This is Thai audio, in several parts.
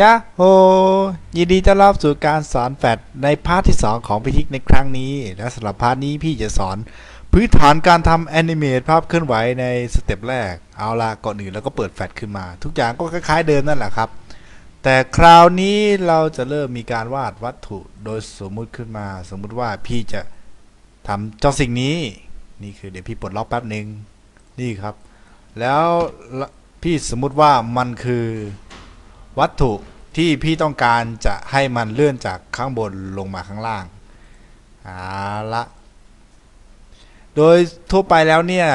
ยะโฮยินดีต้อนรับสู่การสอนแฟดในพาร์ทที่ 2 ของพิทิกในครั้งนี้ และสำหรับพาร์ทนี้พี่จะสอนพื้นฐานการทำแอนิเมตภาพเคลื่อนไหวในสเต็ปแรก เอาละก่อนอื่นแล้วก็เปิดแฟดขึ้นมา ทุกอย่างก็คล้ายๆเดิมนั่นแหละครับ แต่คราวนี้เราจะเริ่มมีการวาดวัตถุโดยสมมุติขึ้นมา สมมุติว่าพี่จะทำเจ้าสิ่งนี้ นี่คือเดี๋ยวพี่ปลดล็อกแป๊บหนึ่งนี่ครับ แล้วพี่สมมุติว่ามันคือ วัตถุที่พี่ต้องการจะให้มันเลื่อนจากข้างบนลงมาข้างล่างเอาละโดยทั่วไปแล้วเนี่ย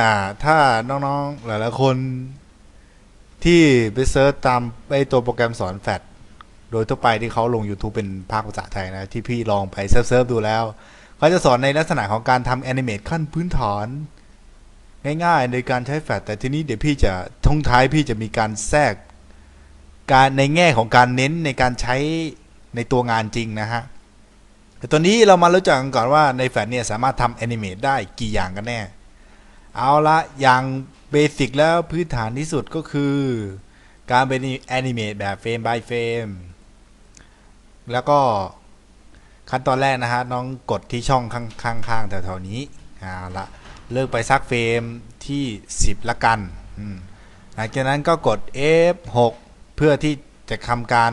ถ้าน้องๆหลายๆคนที่ไปเซิร์ชตามไอตัวโปรแกรมสอนแฟดโดยทั่วไปที่เขาลง YouTube เป็นภาคภาษาไทยนะ ที่พี่ลองไปเซิร์ฟดูแล้ว เขาจะสอนในลักษณะของการทำแอนิเมตขั้นพื้นฐาน ง่ายๆ ในการใช้แฟลชแต่ทีนี้เดี๋ยวพี่จะทงท้ายพี่จะมีการแทรก การในแง่ของการเน้นในการใช้ในตัวงานจริงนะฮะแต่ตอนนี้เรามารู้จักกันก่อนว่าในแฟลชเนี่ยสามารถทำแอนิเมตได้กี่อย่างกันแน่ เอาละอย่างเบสิกแล้วพื้นฐานที่สุดก็คือการเป็นแอนิเมตแบบเฟรม by เฟรมแล้วก็ขั้นตอนแรกนะฮะน้องกดที่ช่องข้างๆแถวๆนี้เอาละเลือกไปสักเฟรมที่ 10 ละกันหลังจากนั้นก็กด F6 เพื่อที่จะทำการ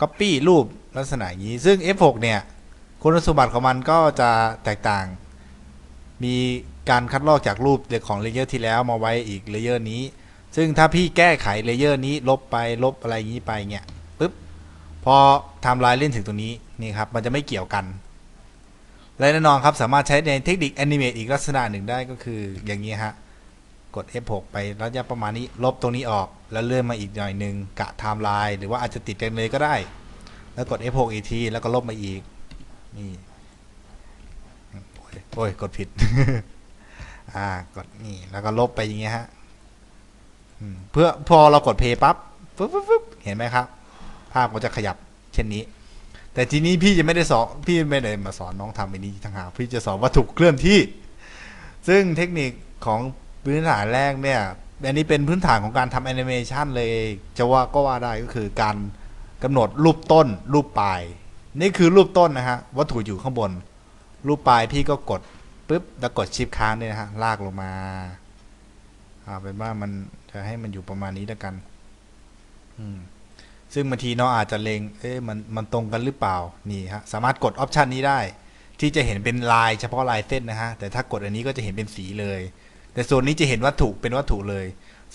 Copy รูปลักษณะอย่างนี้ ซึ่ง F6 เนี่ย คุณสมบัติของมันก็จะแตกต่าง มีการคัดลอกจากรูปของเลเยอร์ที่แล้วมาไว้อีกเลเยอร์นี้ ซึ่งถ้าพี่แก้ไขเลเยอร์นี้ลบไปลบอะไรอย่างนี้ไปเนี่ยปุ๊บพอทำลายเล่นถึงตรงนี้นี่ครับมันจะไม่เกี่ยวกันและแน่นอนครับสามารถใช้ในเทคนิคแอนิเมตอีกลักษณะหนึ่งได้ก็คืออย่างนี้ฮะ กด F6 ไประยะประมาณนี้ ลบตรงนี้ออก แล้วเลื่อนมาอีกหน่อยหนึ่งกะไทม์ไลน์หรือว่าอาจจะติดกันเลยก็ได้ แล้วกด F6 อีกทีแล้วก็ลบมาอีกนี่โอ้ยอยกดผิด อ่ากดนี่แล้วก็ลบไปอย่างเงี้ยฮะเพื่อพอเรากดเพย์ปั๊บปึ๊บปึ๊บเห็นไหมครับ ภาพก็จะขยับเช่นนี้ แต่ทีนี้พี่จะไม่ได้สอนพี่ไม่ได้มาสอนน้องทำอันนี้ทั้งหาพี่จะสอนวัตถุเคลื่อนที่ ซึ่งเทคนิคของ พื้นฐานแรกเนี่ย อันนี้เป็นพื้นฐานของการทำแอนิเมชันเลยจะว่าก็ว่าได้ก็คือการกำหนดรูปต้นรูปปลาย นี่คือรูปต้นนะฮะวัตถุอยู่ข้างบน รูปปลายพี่ก็กดปุ๊บแล้วกดชิปค้างด้วยนะฮะลากลงมาเอาเป็นว่ามันจะให้มันอยู่ประมาณนี้แล้วกัน อืมซึ่งบางทีน้องอาจจะเลงเอ๊ะมันมันตรงกันหรือเปล่า นี่ฮะ สามารถกดออปชันนี้ได้ ที่จะเห็นเป็นลายเฉพาะลายเส้นนะฮะ แต่ถ้ากดอันนี้ก็จะเห็นเป็นสีเลย แต่ส่วนนี้จะเห็นวัตถุเป็นวัตถุเลย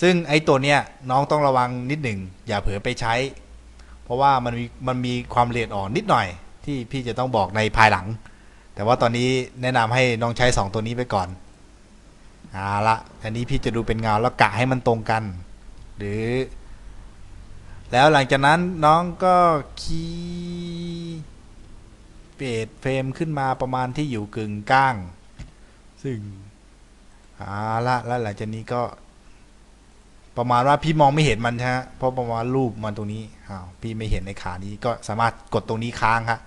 ซึ่งไอ้ตัวเนี้ยน้องต้องระวังนิดหนึ่งอย่าเผลอไปใช้ เพราะว่ามันมีมันมีความละเอียดอ่อนนิดหน่อย ที่พี่จะต้องบอกในภายหลัง แต่ว่าตอนนี้แนะนำให้น้องใช้ 2 ตัวนี้ไปก่อนเอาละอันนี้พี่จะดูเป็นเงาแล้วกะให้มันตรงกัน หรือ แล้วหลังจากนั้นน้องก็คีเปดเฟรมขึ้นมาประมาณที่อยู่กึ่งกลาง ซึ่ง เอาละแล้วหลังจากนี้ก็ ประมาณว่าพี่มองไม่เห็นมันฮะเพราะประมาณรูปมันตรงนี้อ้าวพี่ไม่เห็นในขานี้ก็สามารถกดตรงนี้ค้างฮะ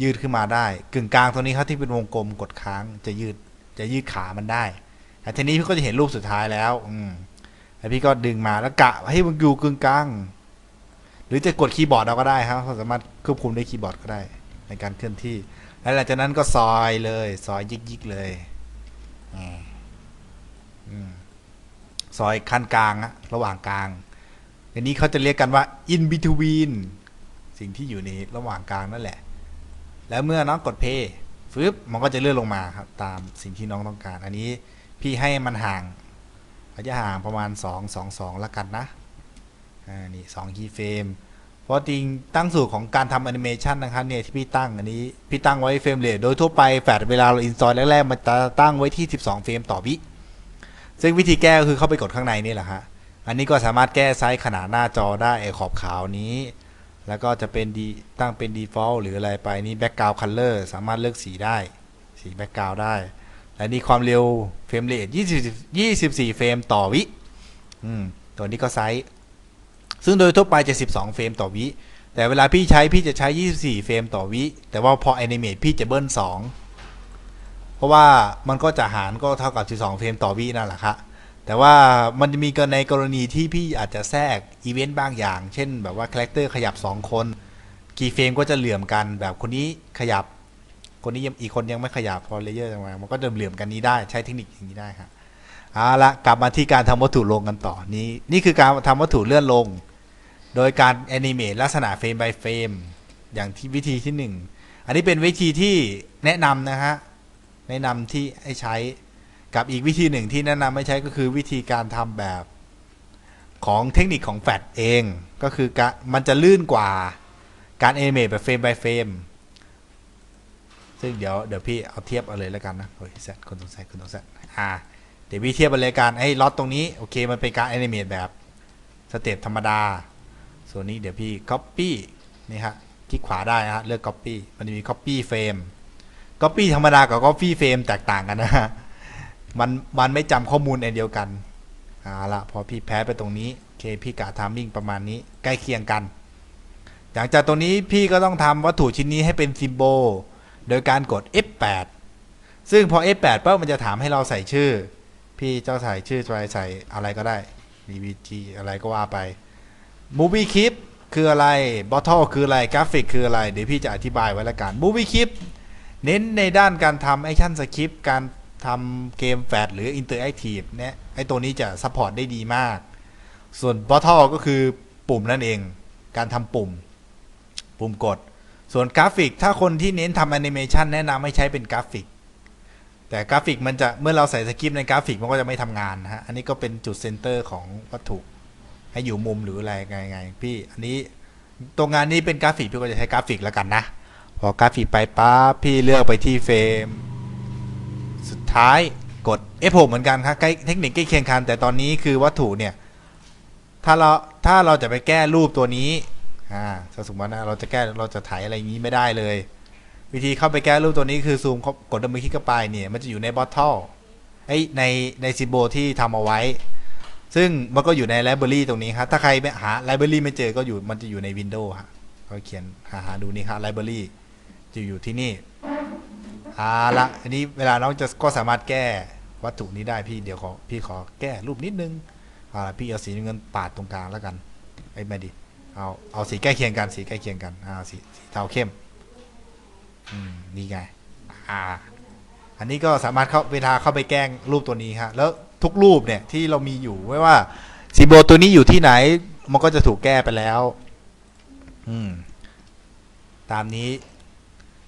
ยืดขึ้นมาได้ กึ่งกลางตรงนี้ครับที่เป็นวงกลมกดค้างจะยืดจะยืดขามันได้แต่ทีนี้พี่ก็จะเห็นรูปสุดท้ายแล้ว อืมแล้วพี่ก็ดึงมาแล้วกะให้มันอยู่กึ่งกลางหรือจะกดคีย์บอร์ดเราก็ได้ครับสามารถควบคุมด้วยคีย์บอร์ดก็ได้ ในการเคลื่อนที่ แล้วหลังจากนั้นก็ซอยเลย ซอยยิกๆเลยอ่าอืม ซอยขั้นกลางอะระหว่างกลางอันนี้เขาจะเรียกกันว่า in between สิ่งที่อยู่ในระหว่างกลางนั่นแหละ แล้วเมื่อน้องกด play ฟึบมันก็จะเลื่อนลงมาครับ ตามสิ่งที่น้องต้องการ อันนี้พี่ให้มันห่างระยะห่างประมาณ 2 2 2ละกันนะ อ่า นี่2 key frame เพราะจริงตั้งสูตรของการทำแอนิเมชันนะครับเนี่ยที่พี่ตั้งอันนี้ พี่ตั้งไว้เฟรมเรทโดยทั่วไปแฟลชเวลาเราอินสตอลแรกๆ มันจะตั้งไว้ที่ 12 เฟรมต่อวิ ซึ่งวิธีแก้ก็คือเข้าไปกดข้างในนี่แหละฮะ อันนี้ก็สามารถแก้ไซส์ขนาดหน้าจอได้ไอขอบขาวนี้ แล้วก็จะเป็นดีตั้งเป็น default หรืออะไรไปนี่ background color สามารถเลือกสีได้ สี background ได้ และนี่ความเร็วเฟรมเรท20 24เฟรมต่อวิอืมตัวนี้ก็ไซส์ ซึ่งโดยทั่วไปจะ12 เฟรมต่อวิ แต่เวลาพี่ใช้พี่จะใช้ 24 เฟรมต่อวิ แต่ว่าพอ animate พี่จะเบิ้ล2 เพราะว่ามันก็จะหารก็เท่ากับ 12 เฟรมต่อวินั่นแหละครับแต่ว่ามันจะมีกรในกรณีที่พี่อาจจะแทรกอีเวนต์บางอย่าง เช่นแบบว่าคาแรคเตอร์ขยับ 2 คน กี่เฟรมก็จะเหลื่อมกัน แบบคนนี้ขยับ คนนี้ยังอีกคนยังไม่ขยับพอเลเยอร์มามันก็จะเหลื่อมกันนี้ได้ใช้เทคนิคอย่างนี้ได้ครับเอาละกลับมาที่การทำวัตถุลงกันต่อนี้นี่คือการทำวัตถุเลื่อนลง โดยการแอนิเมตลักษณะเฟรม by เฟรมอย่างที่วิธีที่หนึ่งอันนี้เป็นวิธีที่แนะนำนะฮะ แนะนำที่ให้ใช้กับอีกวิธีหนึ่งที่แนะนำไม่ใช้ก็คือวิธีการทำแบบของเทคนิคของแฟลชเองก็คือมันจะลื่นกว่าการแอเมตแบบเฟรม by เฟรมซึ่งเดี๋ยวเดี๋ยวพี่เอาเทียบเอาเลยแล้วกันนะโอ้ยแซดคนสงสัยคนสงสัยอ่าเดี๋ยวพี่เทียบไปเลยการไอ้ล็อตตรงนี้โอเคมันเป็นการแอนิเมตแบบสเต็ปธรรมดา ส่วนนี้เดี๋ยวพี่ copy นี่ฮะคลิกขวาได้นะฮะเลือก copy มันจะมี copy frame copy ธรรมดากับ copy frame แตกต่างกันนะฮะมันมันไม่จำข้อมูลอันเดียวกันเอาละพอพี่แพ้ไปตรงนี้เคพี่กะ timing ประมาณนี้ใกล้เคียงกัน หลังจากตรงนี้พี่ก็ต้องทำวัตถุชิ้นนี้ให้เป็น symbol โดยการกด F8 ซึ่งพอ F8 ปั๊บมันจะถามให้เราใส่ชื่อ พี่เจ้าใส่ชื่อไปใส่อะไรก็ได้ DVG อะไรก็ว่าไป Movie Clip คืออะไร Bottle คืออะไรกราฟิกคืออะไร เดี๋ยวพี่จะอธิบายไว้ละกัน Movie Clip เน้นในด้านการทำ Action Script การทำเกมแฟลชหรือ Interactive เนี่ยไอตัวนี้จะซัพพอร์ตได้ดีมาก ส่วน Bottle ก็คือปุ่มนั่นเอง การทำปุ่ม ปุ่มกด ส่วนกราฟิก ถ้าคนที่เน้นทำแอนิเมชันแนะนำให้ใช้เป็นกราฟิก แต่กราฟิกมันจะเมื่อเราใส่สคริปต์ในกราฟิกมันก็จะไม่ทำงานฮะ อันนี้ก็เป็นจุดเซนเตอร์ของวัตถุ ให้อยู่มุมหรืออะไรไงไงพี่ อันนี้ตรงงานนี้เป็นกราฟิกพี่ก็จะใช้กราฟิกแล้วกันนะ พอกราฟิกไปปั๊บพี่เลือกไปที่เฟรม สุดท้ายกด F6 เหมือนกันครับใกล้เทคนิคใกล้เคียงกันแต่ตอนนี้คือวัตถุเนี่ย ถ้าเราถ้าเราจะไปแก้รูปตัวนี้อ่าสมมติว่าเราจะแก้เราจะถ่ายอะไรอย่างนี้ไม่ได้เลย วิธีเข้าไปแก้รูปตัวนี้คือซูมเขากดดับเบิลคลิกเข้าไปเนี่ยมันจะอยู่ในบอทเทิลไอในในซิโบที่ทำเอาไว้ ซึ่งมันก็อยู่ในไลบรารีตรงนี้ครับถ้าใครไม่หาไลบรารีไม่เจอก็อยู่มันจะอยู่ใน Windows ฮะก็เขียนหาหาดูนี่ครับไลบรารี จะอยู่ที่นี่เอาละอันนี้เวลาน้องจะก็สามารถแก้วัตถุนี้ได้พี่เดี๋ยวขอพี่ขอแก้รูปนิดนึงเอาละพี่เอาสีเงินปาดตรงกลางแล้วกันไอ้ยไม่ดิเอาเอาสีใกล้เคียงกันสีใกล้เคียงกันอ่าสีสีเทาเข้มอืมนี่ไงอ่าอันนี้ก็สามารถเข้าเวลาเข้าไปแกล้งรูปตัวนี้ฮะแล้วทุกรูปเนี่ยที่เรามีอยู่ไม่ว่าซีโบตัวนี้อยู่ที่ไหน มันก็จะถูกแก้ไปแล้ว อืม ตามนี้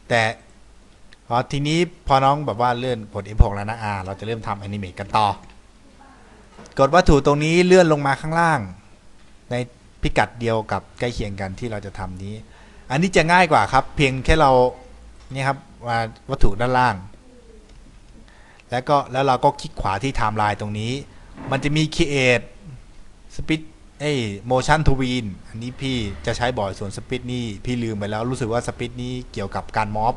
แต่พอทีนี้พอน้องแบบว่าเลื่อนกด F6 แล้วนะอ่าเราจะเริ่มทำแอนิเมตกันต่อ กดวัตถุตรงนี้เลื่อนลงมาข้างล่าง ในพิกัดเดียวกับใกล้เคียงกันที่เราจะทำนี้ อันนี้จะง่ายกว่าครับ เพียงแค่เรานี่ครับมาวัตถุด้านล่าง แล้วก็แล้วเราก็คลิกขวาที่ไทม์ไลน์ตรงนี้ มันจะมี create speed เอ้ย motion to win อันนี้พี่จะใช้บ่อยส่วน speed นี่พี่ลืมไปแล้วรู้สึกว่า speed นี่เกี่ยวกับการม็อบ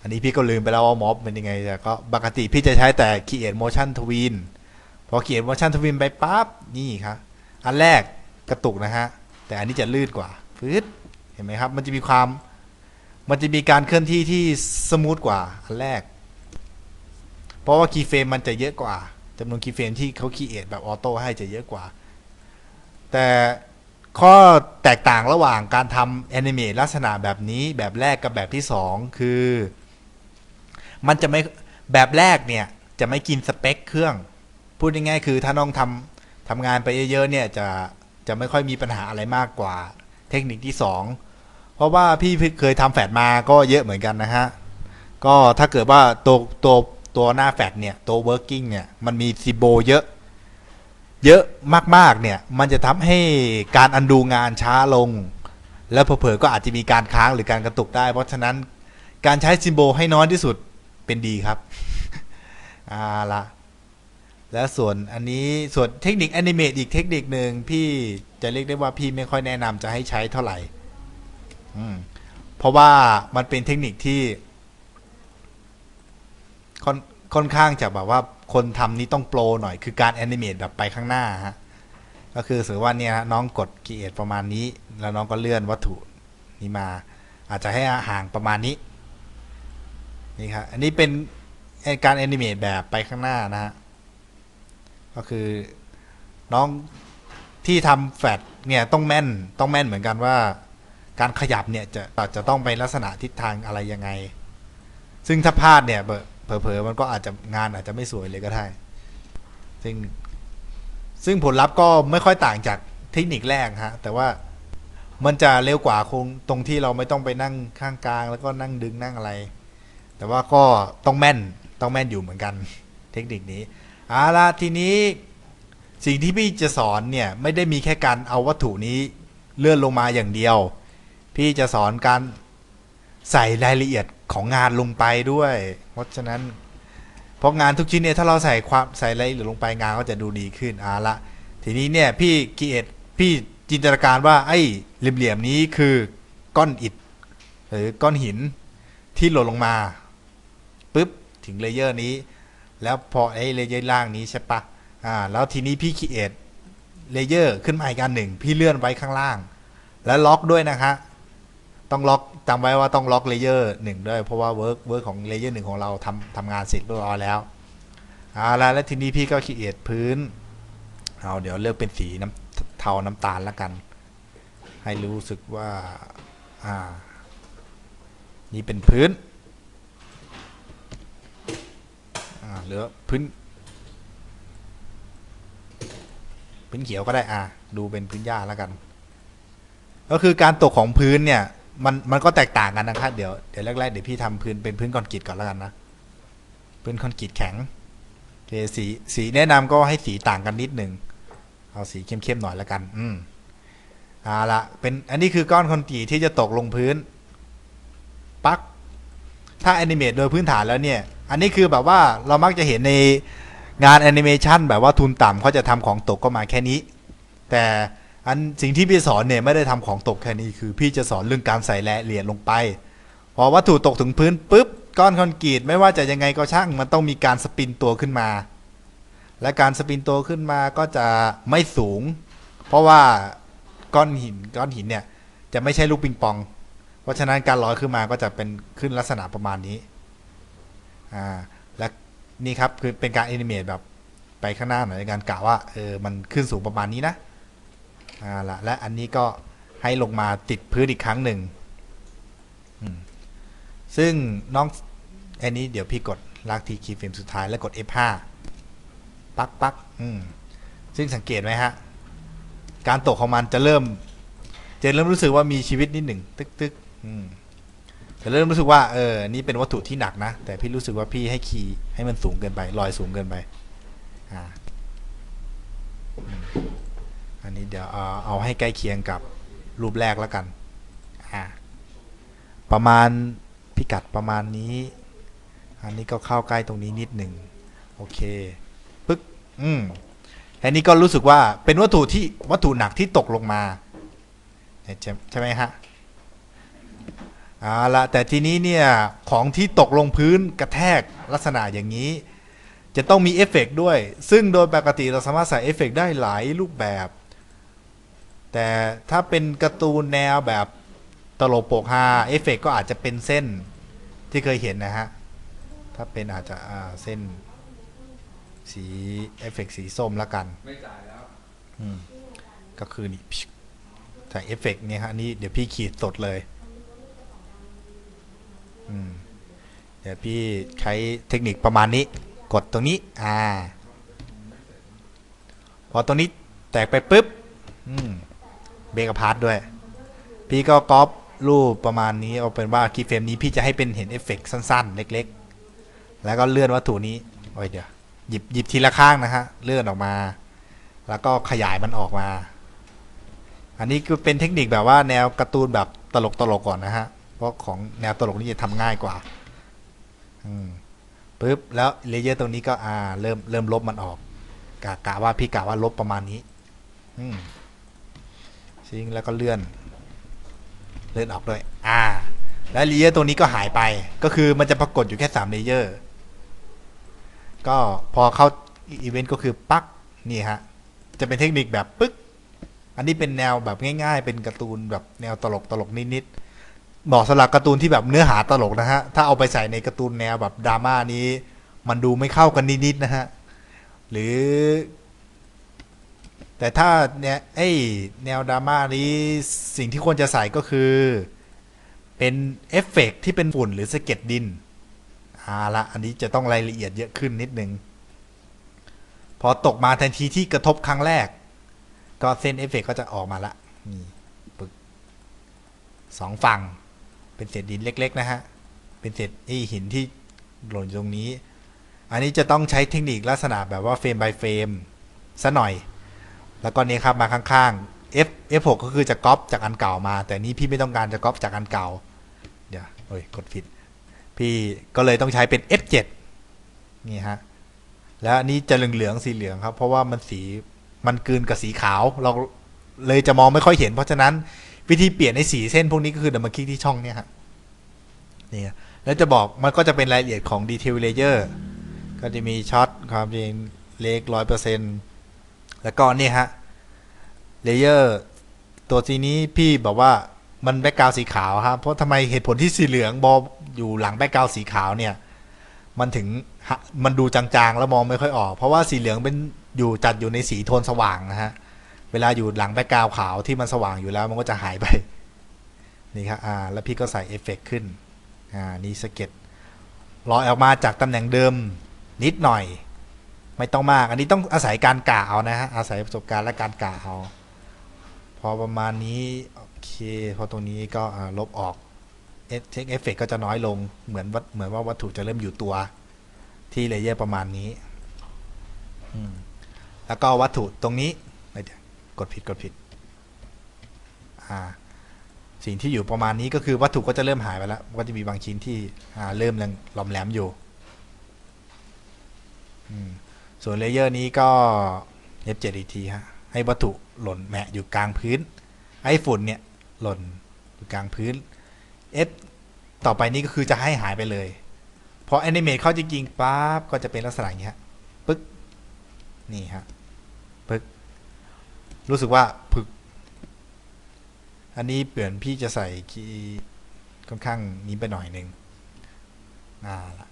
อันนี้พี่ก็ลืมไปแล้วว่าม็อบเป็นยังไงแต่ก็ปกติพี่จะใช้แต่ create motion to win พอ create motion to win ไปปั๊บนี่ครับอันแรกกระตุกนะฮะ แต่อันนี้จะลื่นกว่าฟืดเห็นไหมครับ มันจะมีความ มันจะมีการเคลื่อนที่ที่สมูทกว่าอันแรก เพราะว่าคีย์เฟรมมันจะเยอะกว่าจำนวนคีย์เฟรมที่เขาคีเอทแบบออโต้ให้จะเยอะกว่า แต่ข้อแตกต่างระหว่างการทำแอนิเมตลักษณะแบบนี้แบบแรกกับแบบที่สองคือ มันจะไม่แบบแรกเนี่ย จะไม่กินสเปคเครื่อง พูดง่ายๆคือถ้าน้องทำทำงานไปเยอะๆเนี่ยจะจะไม่ค่อยมีปัญหาอะไรมากกว่าเทคนิคที่สองเพราะว่าพี่เคยทำแฟดมาก็เยอะเหมือนกันนะฮะ ก็ถ้าเกิดว่าตัวตัวตัวหน้าแฟดเนี่ยตัว working เนี่ยมันมีซิโบเยอะ เยอะมากๆเนี่ยมันจะทำให้การอันดูงานช้าลง แล้วเผลอๆก็อาจจะมีการค้างหรือการกระตุกได้ เพราะฉะนั้นการใช้ซิมโบลให้น้อยที่สุดเป็นดีครับอ่าละแล้วส่วนอันนี้ส่วนเทคนิคแอนิเมตอีกเทคนิคหนึ่งพี่จะเรียกได้ว่าพี่ไม่ค่อยแนะนำจะให้ใช้เท่าไหร่เพราะว่ามันเป็นเทคนิคที่ ค่อนข้างจะแบบว่าคนทำนี้ต้องโปรหน่อยคือการแอนิเมตแบบไปข้างหน้าฮะก็คือสมมติว่าเนี่ยน้องกด create ประมาณนี้ แล้วน้องก็เลื่อนวัตถุนี้มา อาจจะให้ห่างประมาณนี้นี่ครับอันนี้เป็นการแอนิเมตแบบไปข้างหน้านะฮะก็คือน้องที่ทำแฟดเนี่ยต้องแม่นต้องแม่นเหมือนกันว่า การขยับเนี่ยจะจะต้องไปลักษณะทิศทางอะไรยังไง ซึ่งถ้าพลาดเนี่ยเบ ผลอๆมันก็อาจจะงานอาจจะไม่สวยเลยก็ได้ ซึ่งซึ่งผลลัพธ์ก็ไม่ค่อยต่างจากเทคนิคแรกฮะ แต่ว่ามันจะเร็วกว่าคงตรงที่เราไม่ต้องไปนั่งข้างกลาง แล้วก็นั่งดึงนั่งอะไร แต่ว่าก็ต้องแม่นต้องแม่นอยู่เหมือนกัน เทคนิคนี้เอาละทีนี้สิ่งที่พี่จะสอนเนี่ยไม่ได้มีแค่การเอาวัตถุนี้เลื่อนลงมาอย่างเดียว พี่จะสอนการ ใส่รายละเอียดของงานลงไปด้วย เพราะฉะนั้นเพราะงานทุกชิ้นเนี่ยถ้าเราใส่ความใส่รายละเอียดลงไปงานก็จะดูดีขึ้นเอาละทีนี้เนี่ยพี่กีเอทพี่จินตนาการว่าไอ้เหลี่ยมๆนี้คือก้อนอิฐหรือก้อนหินที่หล่นลงมาปุ๊บถึงเลเยอร์นี้ แล้วพอไอ้เลเยอร์ล่างนี้ใช่ปะอ่าแล้วทีนี้พี่คีเอทเลเยอร์ขึ้นมาอีกอันหนึ่ง พี่เลื่อนไว้ข้างล่าง แล้วล็อกด้วยนะคะ ต้องล็อกจำไว้ว่าต้องล็อกเลเยอร์หนึ่งด้วย เพราะว่าเวิร์กเวิร์กของเลเยอร์หนึ่งของเราทำทำงานเสร็จเรียบร้อยแล้วเอาละแล้วทีนี้พี่ก็คีเอทพื้นเอาเดี๋ยวเลือกเป็นสีน้ำเทาน้ำตาลแล้วกัน ให้รู้สึกว่าอ่า นี่เป็นพื้นอ่าเหลือพื้น พื้นเขียวก็ได้อ่าดูเป็นพื้นหญ้าแล้วกัน ก็คือการตกของพื้นเนี่ย มันมันก็แตกต่างกันนะครับ เดี๋ยวเดี๋ยวแรกๆเดี๋ยวพี่ทำพื้นเป็นพื้นคอนกรีตก่อนแล้วกันนะพื้นคอนกรีตแข็งโอเคสีสีแนะนำก็ให้สีต่างกันนิดหนึ่งเอาสีเข้มๆหน่อยแล้วกัน อืมเอาละเป็นอันนี้คือก้อนคอนกรีตที่จะตกลงพื้น ปัก ถ้าแอนิเมตโดยพื้นฐานแล้วเนี่ย อันนี้คือแบบว่าเรามักจะเห็นในงานแอนิเมชันแบบว่าทุนต่ำเขาจะทำของตกก็มาแค่นี้ แต่ อันสิ่งที่พี่สอนเนี่ยไม่ได้ทำของตกแค่นี้คือ พี่จะสอนเรื่องการใส่แร่เหรียญลงไป พอวัตถุตกถึงพื้นปุ๊บก้อนคอนกรีตไม่ว่าจะยังไงก็ช่างมันต้องมีการสปินตัวขึ้นมา และการสปินตัวขึ้นมาก็จะไม่สูง เพราะว่าก้อนหินก้อนหินเนี่ยจะไม่ใช่ลูกปิงปอง เพราะฉะนั้นการลอยขึ้นมาก็จะเป็นขึ้นลักษณะประมาณนี้อ่าและนี่ครับคือเป็นการแอนิเมตแบบไปข้างหน้าหน่อยในการกะว่าเออมันขึ้นสูงประมาณนี้นะ อ่าละและอันนี้ก็ให้ลงมาติดพื้นอีกครั้งหนึ่ง ซึ่งน้อง อันนี้เดี๋ยวพี่กดลากทีคีย์เฟรมสุดท้ายแล้วกด F5 ปักปักอืมซึ่งสังเกตไหมฮะ การตกของมันจะเริ่ม จะเริ่มรู้สึกว่ามีชีวิตนิดหนึ่งตึกตึกอืมจะเริ่มรู้สึกว่าเออ นี่เป็นวัตถุที่หนักนะ แต่พี่รู้สึกว่าพี่ให้คีย์ให้มันสูงเกินไป ลอยสูงเกินไป อ่า อันนี้เดี๋ยวเอาเอาให้ใกล้เคียงกับรูปแรกแล้วกัน ประมาณพิกัดประมาณนี้ อันนี้ก็เข้าใกล้ตรงนี้นิดหนึ่งโอเคปึ๊กอืมอันนี้ก็รู้สึกว่าเป็นวัตถุที่วัตถุหนักที่ตกลงมาใช่ใช่ไหมฮะเอาละแต่ทีนี้เนี่ยของที่ตกลงพื้นกระแทกลักษณะอย่างนี้ จะต้องมีเอฟเฟกด้วย ซึ่งโดยปกติเราสามารถใส่เอฟเฟกได้หลายรูปแบบ แต่ถ้าเป็นการ์ตูนแนวแบบตลกโปกฮาเอฟเฟกต์ก็อาจจะเป็นเส้นที่เคยเห็นนะฮะ ถ้าเป็นอาจจะอ่าเส้น สีเอฟเฟกต์สีส้มแล้วกัน ไม่จ่ายแล้วอืมก็คือนี่พิชใส่เอฟเฟกต์เนี่ยฮะนี่เดี๋ยวพี่ขีดสดเลยอืมเดี๋ยวพี่ใช้เทคนิคประมาณนี้ กดตรงนี้ อ่า พอตรงนี้แตกไปปุ๊บ อืม เบกพาร์ทด้วย พี่ก็ก๊อปรูปประมาณนี้เอาเป็นว่าคีย์เฟรมนี้พี่จะให้เป็นเห็นเอฟเฟกต์สั้นๆ เล็กๆ แล้วก็เลื่อนวัตถุนี้โอ้ยเดี๋ยวหยิบหยิบทีละข้างนะฮะเลื่อนออกมา แล้วก็ขยายมันออกมา อันนี้คือเป็นเทคนิคแบบว่าแนวการ์ตูนแบบตลกตลกๆก่อนนะฮะ เพราะของแนวตลกนี่จะทำง่ายกว่า อืมปุ๊บแล้วเลเยอร์ตรงนี้ก็อ่า เริ่มเริ่มลบมันออกกะกะว่าพี่กะว่าลบประมาณนี้ อืม ซิงแล้วก็เลื่อน เลื่อนออกด้วยอ่า แล้วเลเยอร์ตรงนี้ก็หายไป ก็คือมันจะปรากฏอยู่แค่สามเลเยอร์ก็พอเข้าอีเวนต์ก็คือปักนี่ฮะ จะเป็นเทคนิคแบบปึ๊ก อันนี้เป็นแนวแบบง่าย ๆ เป็นการ์ตูนแบบแนวตลกตลกนิดๆเหมาะสำหรับการ์ตูนที่แบบเนื้อหาตลกนะฮะ ถ้าเอาไปใส่ในการ์ตูนแนวแบบดราม่านี้ มันดูไม่เข้ากันนิดๆนะฮะ หรือ แต่ถ้าเนี่ยไอ้แนวดราม่านี้สิ่งที่ควรจะใส่ก็คือ เป็นเอฟเฟกต์ที่เป็นฝุ่นหรือสะเก็ดดินเอาละอันนี้จะต้องรายละเอียดเยอะขึ้นนิดนึง พอตกมาทันทีที่กระทบครั้งแรก ก็เส้นเอฟเฟกต์ก็จะออกมาละนี่ปึกสองฝั่ง เป็นเศษดินเล็ก ๆ นะฮะ เป็นเศษไอหินที่หล่นอยู่ตรงนี้ อันนี้จะต้องใช้เทคนิคลักษณะแบบว่าเฟรม by เฟรมซะหน่อย แล้วก็นี้ครับมาข้างๆ F F6 ก็คือจะก๊อปจากอันเก่ามา แต่นี่พี่ไม่ต้องการจะก๊อปจากอันเก่า เดี๋ยวโอ้ยกดผิด พี่ก็เลยต้องใช้เป็น F7 นี่ฮะ แล้วอันนี้จะเหลืองๆสีเหลืองครับ เพราะว่ามันสีมันกลืนกับสีขาว เราเลยจะมองไม่ค่อยเห็น เพราะฉะนั้นวิธีเปลี่ยนในสีเส้นพวกนี้ก็คือเดี๋ยวมาคลิกที่ช่องเนี้ยฮะนี่ฮะแล้วจะบอกมันก็จะเป็นรายละเอียดของ Detail Layer ก็จะมีช็อตความจริงเล็กร้อยเปอร์เซ็นต์ แล้วก็นี่ฮะเลเยอร์ตัวสีนี้พี่บอกว่ามันแบ็กกราวสีขาวครับเพราะทำไมเหตุผลที่สีเหลืองบออยู่หลังแบ็กกราวสีขาวเนี่ย มันถึงมันดูจางๆ แล้วมองไม่ค่อยออก เพราะว่าสีเหลืองเป็นอยู่จัดอยู่ในสีโทนสว่างนะฮะเวลาอยู่หลังแบ็กกราวขาวที่มันสว่างอยู่แล้วมันก็จะหายไปนี่ครับอ่าแล้วพี่ก็ใส่เอฟเฟกต์ขึ้นอ่านี่สเก็ตลอยออกมาจากตำแหน่งเดิมนิดหน่อย ไม่ต้องมาก อันนี้ต้องอาศัยการกะเอานะฮะอาศัยประสบการณ์และการกะเอาพอประมาณนี้โอเค พอตรงนี้ก็ลบออกเอฟเทคเอฟเฟกก็จะน้อยลงเหมือนวัดเหมือนว่าวัตถุจะเริ่มอยู่ตัวที่เลเยอร์ประมาณนี้ แล้วก็วัตถุตรงนี้เดี๋ยวกดผิดกดผิด สิ่งที่อยู่ประมาณนี้ก็คือวัตถุก็จะเริ่มหายไปแล้ว ก็จะมีบางชิ้นที่เริ่มหลอมแหลมอยู่ ส่วนเลเยอร์นี้ก็ F7 อีกทีฮะให้วัตถุหล่นแหมะอยู่กลางพื้นไอ้ฝุ่นเนี่ยหล่นอยู่กลางพื้น F ต่อไปนี้ก็คือจะให้หายไปเลยพอแอนิเมตเข้าจริงๆปั๊บก็จะเป็นลักษณะอย่างนี้ฮะปึ๊กนี่ฮะปึ๊กรู้สึกว่าผึก อันนี้เปลี่ยนพี่จะใส่คีย์ค่อนข้างนี้ไปหน่อยหนึ่งอ่าละ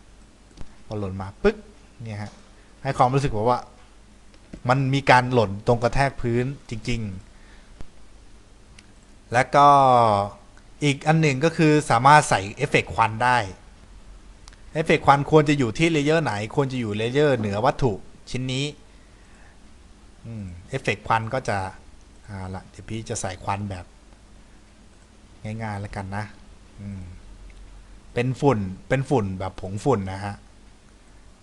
พอหล่นมาปึ๊กเนี่ยฮะ ให้ความรู้สึกว่าว่า มันมีการหล่นตรงกระแทกพื้นจริง ๆ แล้วก็อีกอันหนึ่งก็คือสามารถใส่เอฟเฟกต์ควันได้ เอฟเฟกต์ควันควรจะอยู่ที่เลเยอร์ไหน ควรจะอยู่เลเยอร์เหนือวัตถุชิ้นนี้เอฟเฟกต์ควันก็จะอ่าละเดี๋ยวพี่จะใส่ควันแบบ ง่ายๆแล้วกันนะ เป็นฝุ่น เป็นฝุ่นแบบผงฝุ่นนะฮะ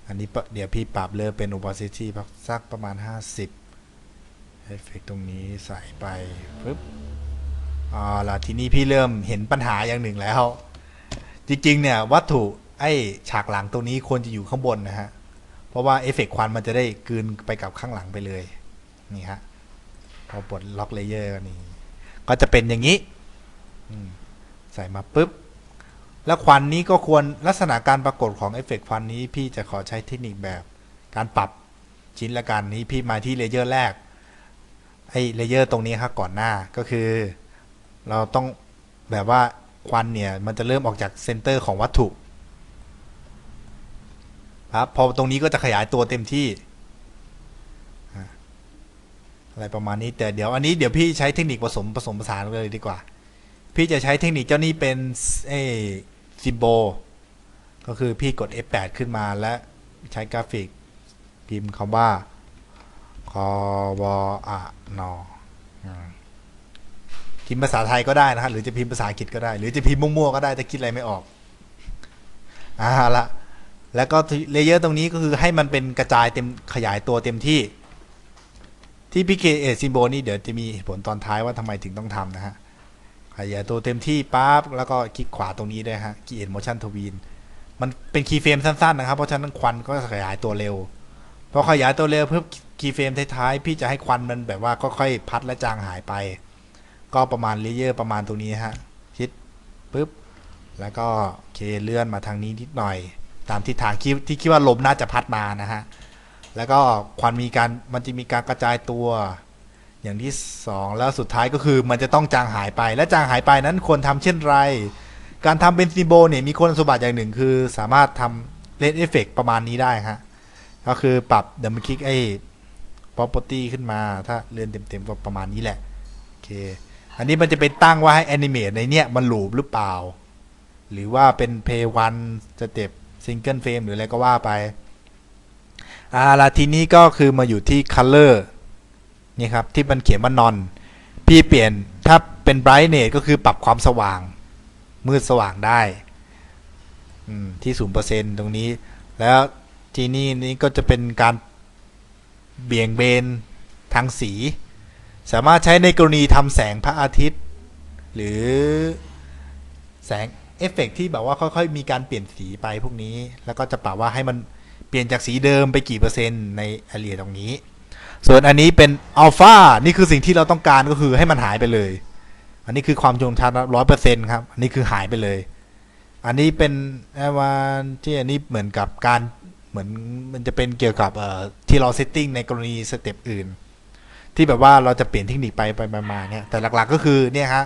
อันนี้เดี๋ยวพี่ปรับเลือกเป็น opacity สักประมาณ 50เอฟเฟกตรงนี้ใส่ไปปึ๊บอ่าละทีนี้พี่เริ่มเห็นปัญหาอย่างหนึ่งแล้ว จริง ๆ เนี่ย วัตถุไอ้ฉากหลังตรงนี้ควรจะอยู่ข้างบนนะฮะ เพราะว่าเอฟเฟกควันมันจะได้กลืนไปกับข้างหลังไปเลย นี่ฮะ พอปลดล็อกเลเยอร์นี่ ก็จะเป็นอย่างนี้ใส่มาปุ๊บ แล้วควันนี้ก็ควรลักษณะการปรากฏของเอฟเฟกต์ควันนี้ พี่จะขอใช้เทคนิคแบบการปรับชิ้นละกันนี้พี่มาที่เลเยอร์แรกไอเลเยอร์ตรงนี้ครับก่อนหน้าก็คือ เราต้องแบบว่าควันเนี่ย มันจะเริ่มออกจากเซนเตอร์ของวัตถุครับพอตรงนี้ก็จะขยายตัวเต็มที่อะอะไรประมาณนี้แต่เดี๋ยวอันนี้เดี๋ยวพี่ใช้เทคนิคผสมผสมผสานเลยดีกว่า พี่จะใช้เทคนิคเจ้านี้เป็นเอ ซิโบก็คือพี่กด F8 ขึ้นมาและใช้กราฟิกพิมพ์คำว่าคอวอะนอพิมพ์ภาษาไทยก็ได้นะฮะหรือจะพิมพ์ภาษาอังกฤษก็ได้ หรือจะพิมพ์มั่วๆก็ได้แต่คิดอะไรไม่ออกอ่าละแล้วก็เลเยอร์ตรงนี้ก็คือให้มันเป็นกระจายเต็มขยายตัวเต็มที่ที่พี่เคเอซิมโบนี่เดี๋ยวจะมีผลตอนท้ายว่าทำไมถึงต้องทำนะฮะ ขยายตัวเต็มที่ปั๊บแล้วก็คลิกขวาตรงนี้ด้วยฮะ Create Motion Tween มันเป็นคีย์เฟรมสั้นๆนะครับ เพราะฉะนั้นควันก็ขยายตัวเร็วพอขยายตัวเร็วเพิ่มคีย์เฟรมท้ายๆพี่จะให้ควันมันแบบว่าค่อยๆพัดและจางหายไป ก็ประมาณเลเยอร์ประมาณตรงนี้ฮะคิดปุ๊บแล้วก็เคเลื่อนมาทางนี้นิดหน่อย ตามทิศทางที่คิดว่าลมน่าจะพัดมานะฮะแล้วก็ควันมีการมันจะมีการกระจายตัว อย่างที่สองแล้วสุดท้ายก็คือมันจะต้องจางหายไป และจางหายไปนั้นควรทำเช่นไร การทำเป็นซิมโบเนี่ยมีคุณสมบัติอย่างหนึ่งคือสามารถทำเลนเอฟเฟกประมาณนี้ได้ฮะก็คือปรับเดี๋ยวมาคลิกไอ้ property ขึ้นมาถ้าเลื่อนเต็มๆก็ประมาณนี้แหละโอเคอันนี้มันจะเป็นตั้งว่าให้ animate ในเนี้ยมันลูปหรือเปล่า หรือว่าเป็น play one step single frame หรืออะไรก็ว่าไปอ่าละทีนี้ก็คือมาอยู่ที่ color นี่ครับที่มันเขียนว่า non พี่เปลี่ยนถ้าเป็น brightness ก็คือปรับความสว่าง มืดสว่างได้ที่ศูนเปอร์เซ็นตรงนี้ แล้วทีนี้นี้ก็จะเป็นการเบี่ยงเบนทางสี สามารถใช้ในกรณีทำแสงพระอาทิตย์ หรือแสงเอฟเฟกต์ที่แบบว่าค่อยๆ มีการเปลี่ยนสีไปพวกนี้ แล้วก็จะปรับว่าให้มันเปลี่ยนจากสีเดิมไปกี่เปอร์เซ็นต์ในอเรียตรงนี้ ส่วนอันนี้เป็นอัลฟานี่คือสิ่งที่เราต้องการก็คือให้มันหายไปเลย อันนี้คือความคมชัดร้อยเปอร์เซ็นต์ครับ อันนี้คือหายไปเลย อันนี้เป็นแอวานที่อันนี้เหมือนกับการเหมือนมันจะเป็นเกี่ยวกับเอ่อที่เราเซตติ้งในกรณีสเต็ปอื่น ที่แบบว่าเราจะเปลี่ยนเทคนิคไปไปมาเนี่ยแต่หลักๆก็คือเนี่ยฮะ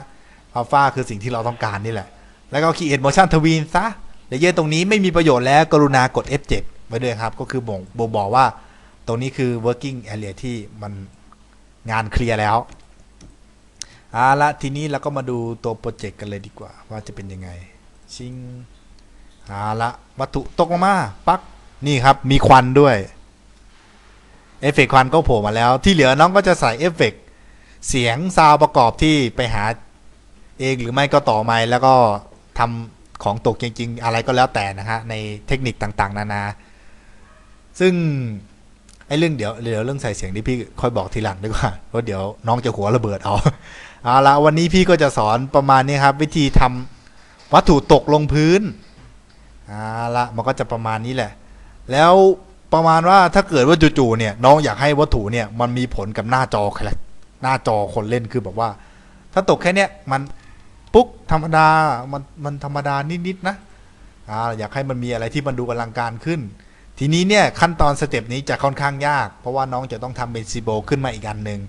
อัลฟาคือสิ่งที่เราต้องการนี่แหละ แล้วก็ Create Motion ทวีนซะเลเยอร์ตรงนี้ไม่มีประโยชน์แล้วกรุณากด F7 ไว้ด้วยครับ ก็คือบ่งบ่งบอกว่า รงนี้คือ working area ที่มันงานเคลียร์แล้วเอาละทีนี้เราก็มาดูตัวโปรเจกต์กันเลยดีกว่า ว่าจะเป็นยังไง ชิงเอาละวัตถุตกลงมาปักนี่ครับมีควันด้วยเอฟเฟกควันก็โผล่มาแล้ว ที่เหลือน้องก็จะใส่เอฟเฟกเสียงซาวประกอบที่ไปหาเองหรือไม่ก็ต่อไม้แล้วก็ทำของตกจริง ๆ อะไรก็แล้วแต่นะฮะในเทคนิคต่างๆ นานา ซึ่ง อ้เรื่องเดี๋ยวเดี๋ยวเรื่องใส่เสียงที่พี่ค่อยบอกทีหลังดีกว่าเพราะเดี๋ยวน้องจะหัวระเบิดเอาเอาละวันนี้พี่ก็จะสอนประมาณนี้ครับ วิธีทำวัตถุตกลงพื้นเอาละมันก็จะประมาณนี้แหละ แล้วประมาณว่าถ้าเกิดว่าจู่ๆเนี่ยน้องอยากให้วัตถุเนี่ยมันมีผลกับหน้าจอใครละหน้าจอคนเล่นคือแบบว่า ถ้าตกแค่เนี้ยมันปุ๊กธรรมดามันมันธรรมดานิดๆนะอ่าอยากให้มันมีอะไรที่มันดูอลังการขึ้น ทีนี้เนี่ยขั้นตอนสเต็ปนี้จะค่อนข้างยาก เพราะว่าน้องจะต้องทำเป็นซีโบขึ้นมาอีกอันหนึ่ง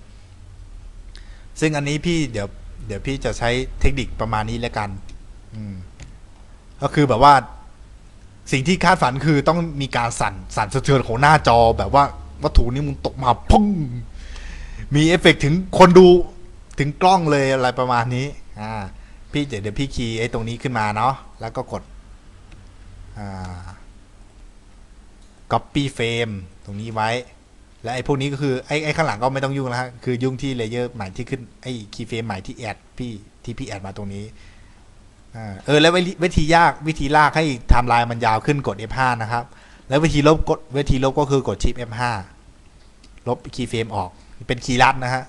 ซึ่งอันนี้พี่เดี๋ยวเดี๋ยวพี่จะใช้เทคนิคประมาณนี้แล้วกันก็คือแบบว่าสิ่งที่คาดฝันคือต้องมีการสั่นสั่นสะเทือนของหน้าจอแบบว่าวัตถุนี้มันตกมาพุ่งมีเอฟเฟกต์ถึงคนดูถึงกล้องเลยอะไรประมาณนี้ อ่า พี่เดี๋ยวเดี๋ยวพี่คีย์ไอ้ตรงนี้ขึ้นมาเนาะแล้วก็กด อ่า copy frame ตรงนี้ไว้ และไอ้พวกนี้ก็คือไอ้ไอ้ข้างหลังก็ไม่ต้องยุ่งแล้วฮะคือยุ่งที่เลเยอร์ใหม่ที่ขึ้นไอ้ key frame ใหม่ที่แอดพี่ที่พี่แอดมาตรงนี้อ่าเออแล้ววิธียากวิธีลากให้ไทม์ไลน์มันยาวขึ้นกด F5 นะครับ แล้ววิธีลบกดวิธีลบก็คือกดชิป F5 ลบ key frame ออกเป็นคีย์ลัดนะฮะ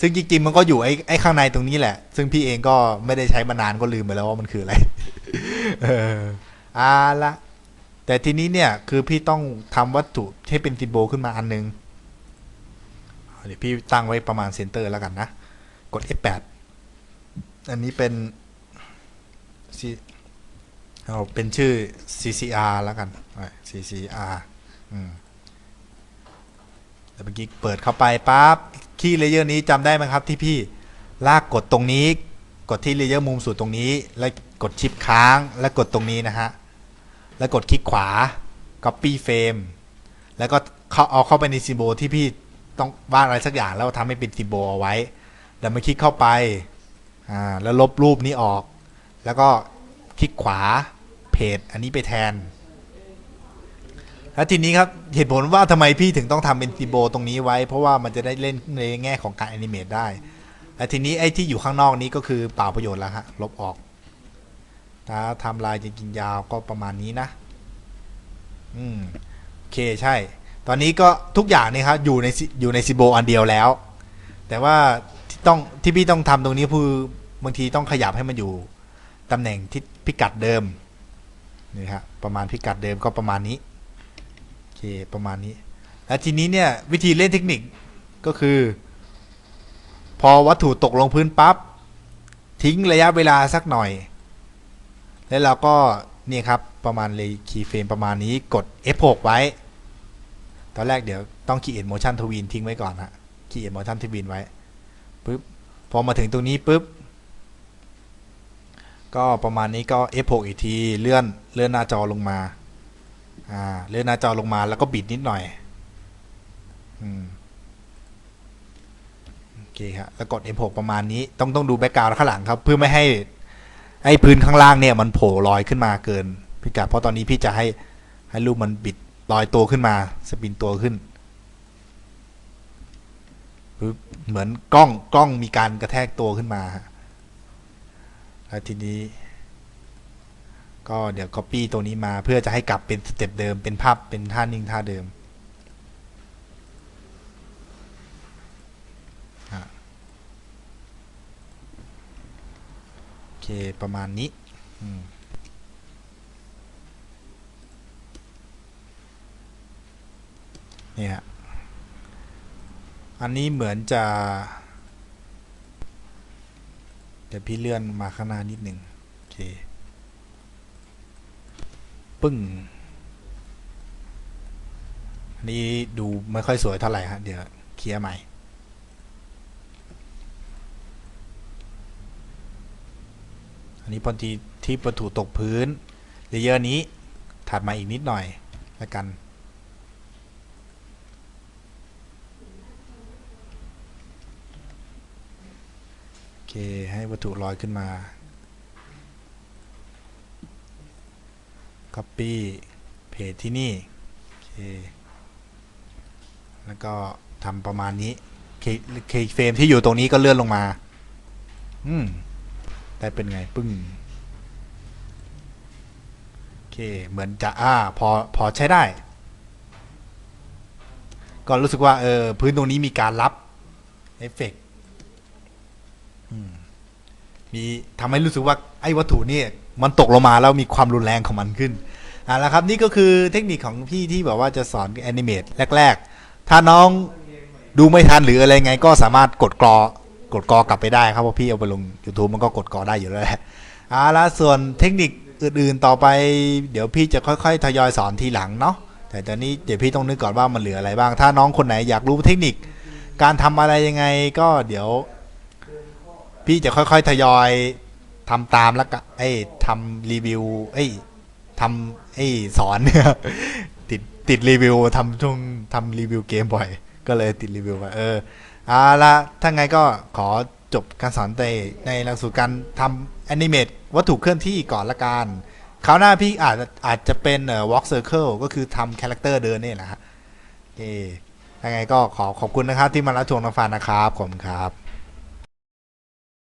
ซึ่งจริงๆมันก็อยู่ไอ้ไอ้ข้างในตรงนี้แหละ ซึ่งพี่เองก็ไม่ได้ใช้มานานก็ลืมไปแล้วว่ามันคืออะไร เอออาละ แต่ทีนี้เนี่ยคือพี่ต้องทำวัตถุให้เป็นซิมโบลขึ้นมาอันนึงเดี๋ยวพี่ตั้งไว้ประมาณเซนเตอร์แล้วกันนะ กด F8 อันนี้เป็นเอาเป็นชื่อ CCR แล้วกัน CCR อืมแต่เมื่อกี้เปิดเข้าไปปั๊บคีย์เลเยอร์นี้จำได้ไหมครับที่พี่ลากกดตรงนี้ กดที่เลเยอร์มุมสุดตรงนี้ แล้วกดชิปค้างแล้วกดตรงนี้นะฮะ แล้วกดคลิกขวา copy frame แล้วก็เข้าเอาเข้าไปในซิมโบลที่พี่ต้องวาดอะไรสักอย่างแล้วทำให้เป็นซิมโบลเอาไว้ แล้วมาคลิกเข้าไปอ่าแล้วลบรูปนี้ออก แล้วก็คลิกขวาเพจอันนี้ไปแทน แล้วทีนี้ครับเหตุผลว่าทำไมพี่ถึงต้องทำเป็นซิมโบลตรงนี้ไว้ เพราะว่ามันจะได้เล่นในแง่ของการแอนิเมตได้และทีนี้ไอ้ที่อยู่ข้างนอกนี้ก็คือเปล่าประโยชน์แล้วฮะลบออก ถ้าทำลายจริงๆยาวก็ประมาณนี้นะ อืมโอเคใช่ ตอนนี้ก็ทุกอย่างนี่ครับอยู่ในอยู่ในซิโบอันเดียวแล้ว แต่ว่าที่ต้องที่พี่ต้องทำตรงนี้คือบางทีต้องขยับให้มันอยู่ตำแหน่งที่พิกัดเดิมนี่ครับประมาณพิกัดเดิมก็ประมาณนี้โอเคประมาณนี้ แล้วทีนี้เนี่ยวิธีเล่นเทคนิคก็คือ พอวัตถุตกลงพื้นปั๊บทิ้งระยะเวลาสักหน่อย แล้วเราก็นี่ครับประมาณเลยคีย์เฟรมประมาณนี้กด F6 ไว้ ตอนแรกเดี๋ยวต้อง Create Motion Twin ทิ้งไว้ก่อนฮะ Create Motion Twin ไว้ปุ๊บพอมาถึงตรงนี้ปุ๊บก็ประมาณนี้ก็ F6 อีกทีเลื่อนเลื่อนหน้าจอลงมาอ่าเลื่อนหน้าจอลงมาแล้วก็บิดนิดหน่อยอืมเคครับแล้วกด M6 ประมาณนี้ต้องต้องดูแบ็กกราวด์ข้างหลังครับ เพื่อไม่ให้ ไอ้พื้นข้างล่างเนี่ยมันโผล่ลอยขึ้นมาเกินพิกัดเพราะตอนนี้พี่จะให้ให้รูปมันบิดลอยตัวขึ้นมาสปินตัวขึ้นปึ๊บเหมือนกล้องกล้องมีการกระแทกตัวขึ้นมาฮะแล้วทีนี้ ก็เดี๋ยว Copy ตัวนี้มาเพื่อจะให้กลับเป็นสเต็ปเดิมเป็นภาพเป็นท่านิ่งท่าเดิม เคประมาณนี้เนี่ยฮะอันนี้เหมือนจะ เดี๋ยวพี่เลื่อนมาข้างหน้านิดหนึ่งโอเค ปึ้งอันนี้ดูไม่ค่อยสวยเท่าไหร่ฮะเดี๋ยวเคลียร์ใหม่ อันนี้พอทีที่ประถูตกพื้นเลเยอร์นี้ถัดมาอีกนิดหน่อยแล้วกัน โอเค ให้วัตถุลอยขึ้นมา Copy เพจที่นี่ โอเค แล้วก็ทำประมาณนี้เคเคเฟรมที่อยู่ตรงนี้ก็เลื่อนลงมา อืม ได้เป็นไงปึ้งโอเคเหมือนจะอ่าพอพอใช้ได้ ก็รู้สึกว่าเออพื้นตรงนี้มีการรับเอฟเฟกต์มีทำให้รู้สึกว่าไอ้วัตถุนี่มันตกลงมาแล้วมีความรุนแรงของมันขึ้นอ่าแล้วครับนี่ก็คือเทคนิคของพี่ที่แบบว่าจะสอนแอนิเมตแรก ๆ ถ้าน้องดูไม่ทันหรืออะไรไงก็สามารถกดกรอ กดกอกลับไปได้ครับเพราะพี่เอาไปลง YouTube มันก็กดกอได้อยู่แล้วแหละอ่าแล้วส่วนเทคนิคอื่นๆต่อไป เดี๋ยวพี่จะค่อยๆทยอยสอนทีหลังเนาะแต่ตอนนี้เดี๋ยวพี่ต้องนึกก่อนว่ามันเหลืออะไรบ้าง ถ้าน้องคนไหนอยากรู้เทคนิค การทำอะไรยังไงก็เดี๋ยว พี่จะค่อยๆทยอยทำตามแล้วก็เอ้ทำรีวิวเอ้ทำเอ้สอนเนี่ยติดติดรีวิวทำช่วงทำรีวิวเกมบ่อย ก็เลยติดรีวิวไปเออ เอาละถ้าไงก็ขอจบการสอนในในหลักสูตรการทำแอนิเมตวัตถุเคลื่อนที่ก่อนละกันคราวหน้าพี่อาจจะอาจจะเป็นเอ่อ walk circle ก็คือทำคาแรคเตอร์เดินนี่แหละฮะโอเคยังไงก็ขอขอบคุณนะครับที่มารับชมน้องฟานนะครับ ขอบคุณครับ